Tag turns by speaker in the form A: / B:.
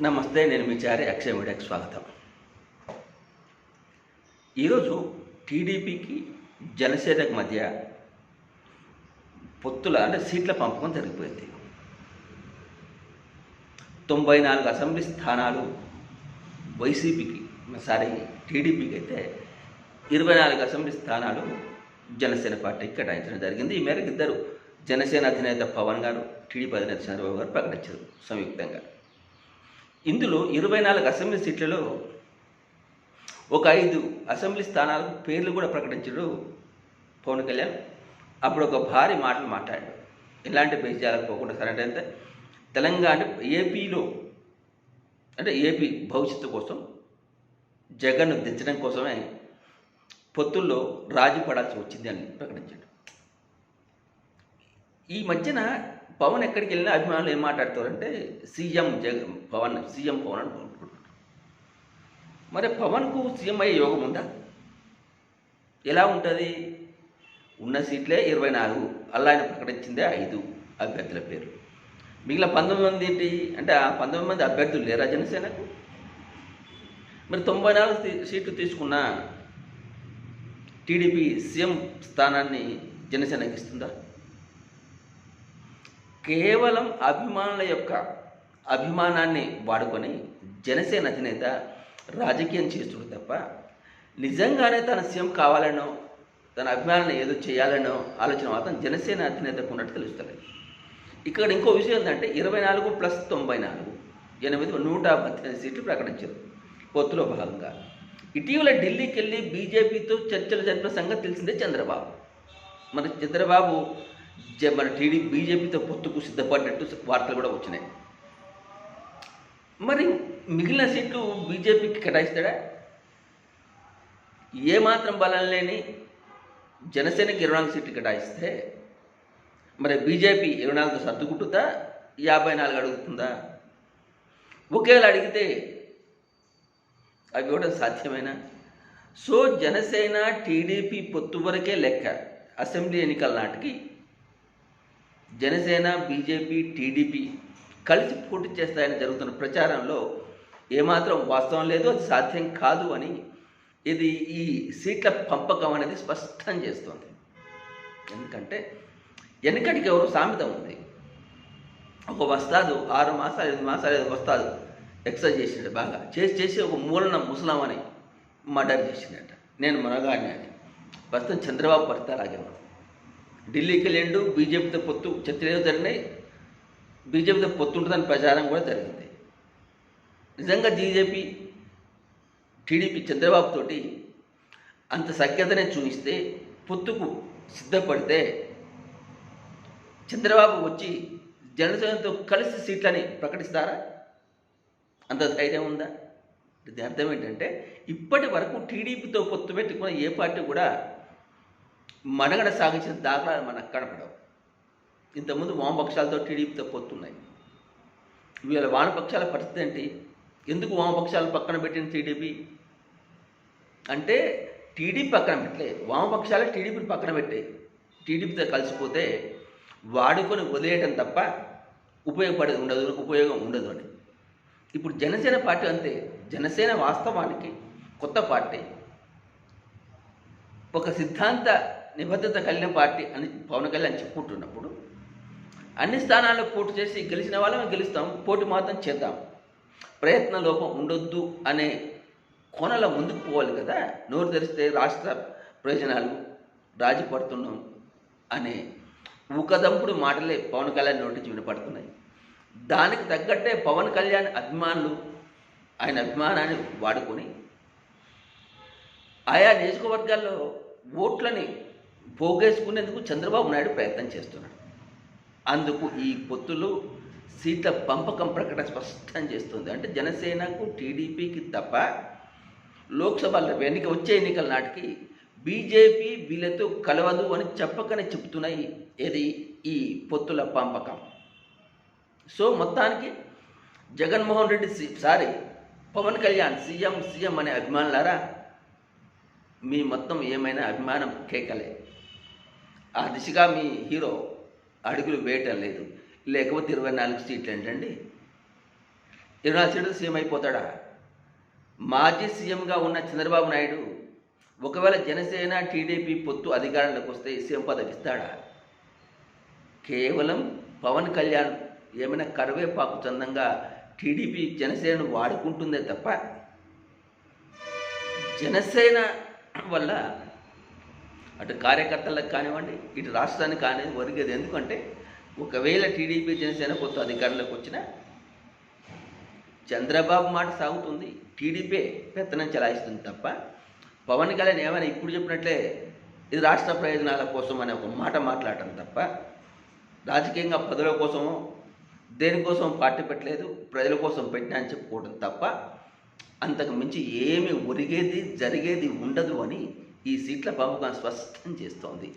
A: నమస్తే నేను మీ చారి అక్షయ మీడియాకి స్వాగతం. ఈరోజు టీడీపీకి జనసేనకు మధ్య పొత్తుల అంటే సీట్ల పంపకం జరిగిపోయింది. తొంభై నాలుగు అసెంబ్లీ స్థానాలు వైసీపీకి సారీ టీడీపీకి అయితే ఇరవై నాలుగు అసెంబ్లీ స్థానాలు జనసేన పార్టీకి కేటాయించడం జరిగింది. ఈ మేరకు ఇద్దరు జనసేన అధినేత పవన్ గారు టీడీపీ అధినేత చంద్రబాబు గారు ప్రకటించారు సంయుక్తంగా ఇందులో ఇరవై నాలుగు అసెంబ్లీ సీట్లలో ఒక ఐదు అసెంబ్లీ స్థానాలకు పేర్లు కూడా ప్రకటించాడు పవన్ కళ్యాణ్. అప్పుడు ఒక భారీ మాటలు మాట్లాడాడు. ఎలాంటి బేజాలకు పోకుండా సరే అంటే తెలంగాణ ఏపీలో అంటే ఏపీ భవిష్యత్తు కోసం జగన్ను దించడం కోసమే పొత్తుల్లో రాజీ పడాల్సి వచ్చింది అని ప్రకటించాడు. ఈ మధ్యన పవన్ ఎక్కడికి వెళ్ళినా అభిమానులు ఏం మాట్లాడతారంటే సీఎం జగన్ పవన్ సీఎం పవన్ అని మరి పవన్కు సీఎం అయ్యే యోగం ఉందా? ఎలా ఉంటుంది? ఉన్న సీట్లే ఇరవై నాలుగు అలా ఆయన ప్రకటించిందే ఐదు అభ్యర్థుల పేరు. మిగిలిన పంతొమ్మిది మంది ఏంటి? అంటే ఆ పంతొమ్మిది మంది అభ్యర్థులు లేరా జనసేనకు? మరి తొంభై నాలుగు సీట్లు తీసుకున్న టీడీపీ సీఎం స్థానాన్ని జనసేనకి ఇస్తుందా? కేవలం అభిమానుల యొక్క అభిమానాన్ని వాడుకొని జనసేన అధినేత రాజకీయం చేస్తుడు తప్ప నిజంగానే తన సీఎం కావాలనో తన అభిమానులను ఏదో చేయాలనో ఆలోచన మాత్రం జనసేన అధినేతకు ఉన్నట్టు తెలుస్తుంది ఇక్కడ ఇంకో విషయం ఏంటంటే ఇరవై నాలుగు ప్లస్ తొంభై నాలుగు ఎనిమిది నూట పద్దెనిమిది సీట్లు ప్రకటించారు. పొత్తులో భాగంగా. ఇటీవల ఢిల్లీకి వెళ్ళి బీజేపీతో చర్చలు జరిపిన సంగతి తెలిసిందే చంద్రబాబు. మరి చంద్రబాబు మన టీడీపీ బీజేపీతో పొత్తుకు సిద్ధపడినట్టు వార్తలు కూడా వచ్చినాయి. మరి మిగిలిన సీట్లు బీజేపీకి కేటాయిస్తాడా? ఏమాత్రం బలం లేని జనసేనకి ఇరవై నాలుగు సీట్లు కేటాయిస్తే మరి బీజేపీ ఇరవై నాలుగు సర్దుకుంటుందా? యాభై నాలుగు అడుగుతుందా? ఒకేలా అడిగితే అవి కూడా సాధ్యమేనా? సో జనసేన టీడీపీ పొత్తు వరకే లెక్క అసెంబ్లీ ఎన్నికల నాటికి జనసేన బీజేపీ టీడీపీ కలిసి పోటీ చేస్తాయని జరుగుతున్న ప్రచారంలో ఏమాత్రం వాస్తవం లేదు అది సాధ్యం కాదు అని ఇది ఈ సీట్ల పంపకం అనేది స్పష్టం చేస్తుంది. ఎందుకంటే వెనకటికి ఎవరో సామెత ఉంది. ఒక వస్తాదు ఆరు మాసాలు ఐదు మాసాలు ఏదో వస్తాదు ఎక్సర్సైజ్ చేసిండు బాగా. చేసి చేసి ఒక మూలన ముసలామని మర్డర్ చేసిండట. నేను మనగాడిని అని ప్రస్తుతం చంద్రబాబు పరిస్థితి అలాగే ఢిల్లీకి వెళ్ళిండు బీజేపీతో పొత్తు చర్చలు జరిగినాయి. బీజేపీతో పొత్తు ఉంటుందని ప్రచారం కూడా జరిగింది. నిజంగా బీజేపీ టీడీపీ చంద్రబాబు తోటి అంత సఖ్యతనే చూపిస్తే పొత్తుకు సిద్ధపడితే చంద్రబాబు వచ్చి జనసేనతో కలిసి సీట్లని ప్రకటిస్తారా? అంత ధైర్యం ఉందా? ఇది అర్థం ఏంటంటే ఇప్పటి వరకు టీడీపీతో పొత్తు పెట్టుకున్న ఏ పార్టీ కూడా మనగడ సాగించిన దాఖలాలు మనకు కనపడవు. ఇంతకుముందు వామపక్షాలతో టీడీపీతో పొత్తున్నాయి. వీళ్ళ వామపక్షాల పరిస్థితి ఏంటి? ఎందుకు వామపక్షాలు పక్కన పెట్టిన టీడీపీ? అంటే టీడీపీ పక్కన పెట్టలే. వామపక్షాలు టీడీపీని పక్కన పెట్టే. టీడీపీతో కలిసిపోతే వాడుకొని వదిలేయడం తప్ప ఉపయోగపడేది ఉండదు ఉపయోగం ఉండదు అని. ఇప్పుడు జనసేన పార్టీ అంతే. జనసేన వాస్తవానికి కొత్త పార్టీ. ఒక సిద్ధాంత నిబద్ధత కలిగిన పార్టీ అని పవన్ కళ్యాణ్ చెప్పుకుంటున్నప్పుడు అన్ని స్థానాల్లో పోటీ చేసి గెలిచిన వాళ్ళమే గెలుస్తాం పోటీ మాత్రం చేద్దాం. ప్రయత్న లోపం ఉండొద్దు అనే కోణంలో ముందుకు పోవాలి కదా. నోరు తెరిస్తే రాష్ట్ర ప్రయోజనాలు రాజీ పడుతున్నాం అనే ఊకదంపుడు మాటలే పవన్ కళ్యాణ్ నోటి నుంచి వినపడుతున్నాయి. దానికి తగ్గట్టే పవన్ కళ్యాణ్ అభిమానులు ఆయన అభిమానాన్ని వాడుకొని ఆయా నియోజకవర్గాల్లో ఓట్లని పోగేసుకునేందుకు చంద్రబాబు నాయుడు ప్రయత్నం చేస్తున్నాడు. అందుకు ఈ పొత్తులు సీట్ల పంపకం ప్రకటన స్పష్టం చేస్తుంది. అంటే జనసేనకు టీడీపీకి తప్ప లోక్సభలో ఎన్నిక వచ్చే ఎన్నికల నాటికి బీజేపీ వీళ్ళతో కలవదు అని చెప్పకనే చెప్తున్నాయి ఏది ఈ పొత్తుల పంపకం. సో మొత్తానికి Jaganmohan Reddy C- sorry Pawan Kalyan CM CM అనే అభిమానులారా మీ మొత్తం ఏమైనా అభిమానం కేకలే. ఆ దిశగా మీ హీరో అడుగులు వేయటం లేదు. లేకపోతే ఇరవై నాలుగు సీట్లు ఏంటండి? ఇరవై నాలుగు సీట్లు సీఎం అయిపోతాడా? మాజీ సీఎంగా ఉన్న చంద్రబాబు నాయుడు ఒకవేళ జనసేన టీడీపీ పొత్తు అధికారంలోకి వస్తే సీఎం పదవి ఇస్తాడా? కేవలం పవన్ కళ్యాణ్ ఏమైనా కరివేపాకు చందంగా టీడీపీ జనసేనను వాడుకుంటుందే తప్ప జనసేన వల్ల అటు కార్యకర్తలకు కానివ్వండి ఇటు రాష్ట్రానికి కానివ్వండి ఒరిగేది ఎందుకంటే ఒకవేళ టీడీపీ జనసేన కొత్త అధికారంలోకి వచ్చినా చంద్రబాబు మాట సాగుతుంది టీడీపీ పెత్తనం చెలాయిస్తుంది తప్ప పవన్ కళ్యాణ్ ఏమైనా ఇప్పుడు చెప్పినట్లే ఇది రాష్ట్ర ప్రయోజనాల కోసం అనే ఒక మాట మాట్లాడటం తప్ప రాజకీయంగా పదవుల కోసమో దేనికోసం పార్టీ పెట్టలేదు ప్రజల కోసం పెట్టినా అని చెప్పుకోవడం తప్ప అంతకు మించి ఏమి ఒరిగేది జరిగేది ఉండదు అని ఈ సీట్ల పంపకం స్పష్టం చేస్తోంది.